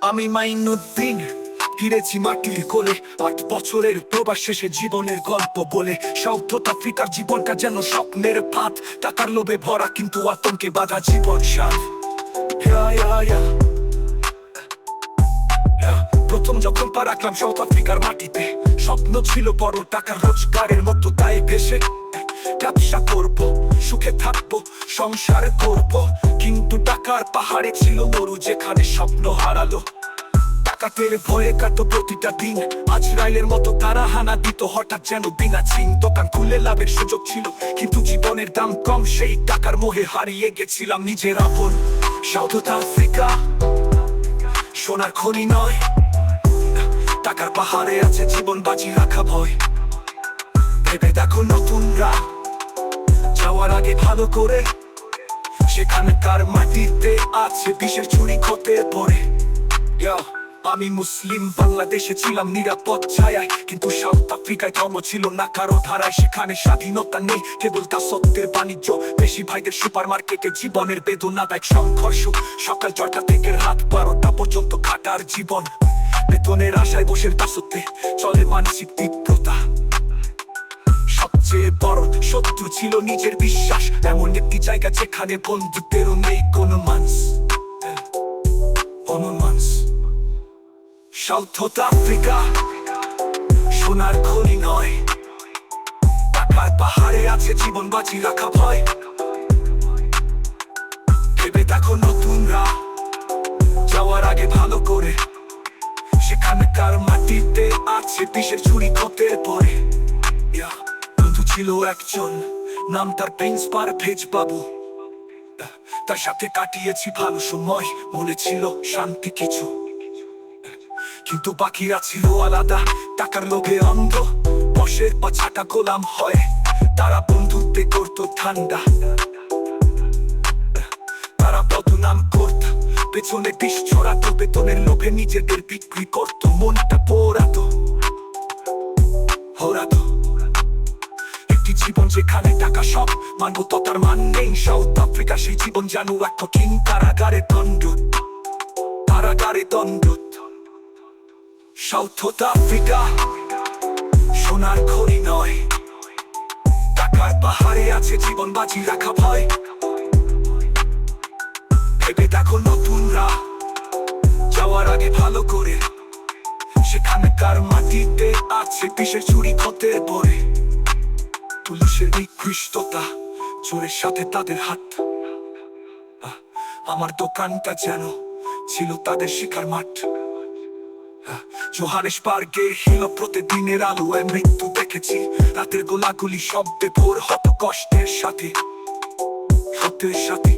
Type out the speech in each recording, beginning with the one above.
আমি মাইনুদ্দিন, ফিরেছি মাটির কোলে। আট বছরের প্রবাস শেষে জীবনের গল্প বলে। সাউথ আফ্রিকার জীবনটা যেন স্বপ্নের ফাঁদ। টাকার লোভে ভরা কিন্তু আতঙ্কে বাধা জীবন সাথ। প্রথম যখন পা রাখলাম সাউথ আফ্রিকার মাটিতে, স্বপ্ন ছিল বড় টাকা রোজগারের মতো, তাই ভেসে ব্যবসা করব। সুখে থাকব, সংসার করব। কিন্তু টাকার পাহাড়ে ছিল মরু যেখানে স্বপ্ন হারালো। টাকাতের ভয়ে প্রতিটা দিন। আজ রাইলের মতো তারা হানা দিত, হঠাৎ যেন বিনা চিন। দোকান খুলে লাভের সুযোগ ছিল, কিন্তু জীবনের দাম কম। সেই টাকার মোহে হারিয়ে গেছিলাম নিজের আপন। সাউথ আফ্রিকা, সোনার খনি নয়। টাকার পাহাড়ে আছে জীবন বাজি রাখা ভয়। ভেবে দেখো নতুন রাহ যাওয়ার আগে ভালো করে। সেখানকার মাটিতে আছে বিশেষ চুরি ক্ষতের পরে। আমি মুসলিম, বাংলাদেশে ছিলাম নিরাপদ ছায়ায়। কিন্তু সাউথ আফ্রিকায় ধর্ম ছিল না, কারও ধারায় সেখানে স্বাধীনতা নেই। কেবল তা সত্যের বাণিজ্য বেশি ভাইদের সুপার মার্কেটে জীবনের বেদনাদায়ক সংঘর্ষ। সকাল ছটা থেকে রাত বারোটা পর্যন্ত খাটার জীবন। বেতনের আশায় বসে দাসত্বে চলে মানসিক তীব্রতা সবচেয়ে বড় শত্রু ছিল নিজের বিশ্বাস। এমন একটি জায়গা যেখানে নেই কোনো মানুষ কোনো মানুষ সাউথ আফ্রিকা, সোনার খনি নয়। পাহাড়ে আছে জীবন বাজি রাখা ভয়। ভেবে দেখো নতুনরা যাওয়ার আগে ভালো করে। সেখানকার মাটিতে আছে বিষের চুরি ক্ষতের পরে। ছিল একজন। নাম তার প্রিন্স পার ভেজ বাবু। তার সাথে কাটিয়েছি ভালো সময়, মনে ছিল শান্তি কিছু। কিন্তু বাকিরা ছিল আলাদা, টাকার লোভে অন্ধ। বসে বা গোলাম হয়, তারা বন্ধুত্বে করতো ঠান্ডা। তারা বদনাম করত, পেছনে বিষ ছড়াতো, বেতনের লোভে নিজেদের বিক্রি করতো, মনটা পোড়াতো। হোরাতো জীবন যেখানে টাকা সব মানবতার মান নেই। সাউথ আফ্রিকা সেই জীবন জানু এক কঠিন কারাগারে দণ্ড কারাগারে দণ্ড সাউথ আফ্রিকা সোনার খনি নয়। টাকার পাহাড়ে আছে জীবন বাজি রাখা ভয়। ভেবে দেখো নতুন রাহ যাওয়ার আগে ভালো করে। সেখানকার মাটিতে আছে বিশেষ চুরি ক্ষতের পরে। পুলিশের নিকৃষ্টতা চোরের সাথে তাদের হাত। আমার দোকানটা যেন ছিল তাদের শিকার মাঠ। হিল প্রতিদিনের মৃত্যু দেখেছি। রাতের গোলাগুলি শব্দে ভোর হত কষ্টের সাথে। সাথে।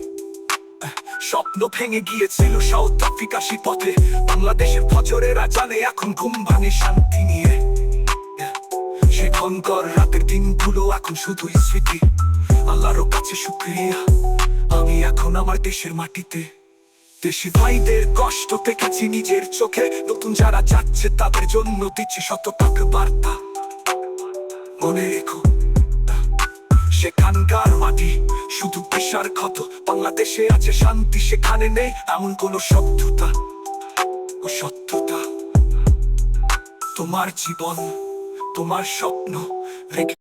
স্বপ্ন ভেঙে গিয়েছিল সাউথ আফ্রিকা পথে বাংলাদেশের ফজরেরা জানে এখন ঘুম ভাঙে শান্তি নিয়ে। সে রাতের এখন শুধুই স্মৃতি। আল্লাহর কাছে শুক্রিয়া। আমি এখন আমার দেশের মাটিতে। দেশি ভাইদের কষ্ট দেখেছি নিজের চোখে। নতুন যারা যাচ্ছে তাদের জন্য দিচ্ছে শতভাগ বার্তা। মনে রেখো, সেখানকার মাটি শুধু পেশার ক্ষত। বাংলাদেশে আছে শান্তি, সেখানে নেই এমন কোনো শত্রুতা। ও সত্যতা তোমার জীবন, তোমার স্বপ্ন রেখে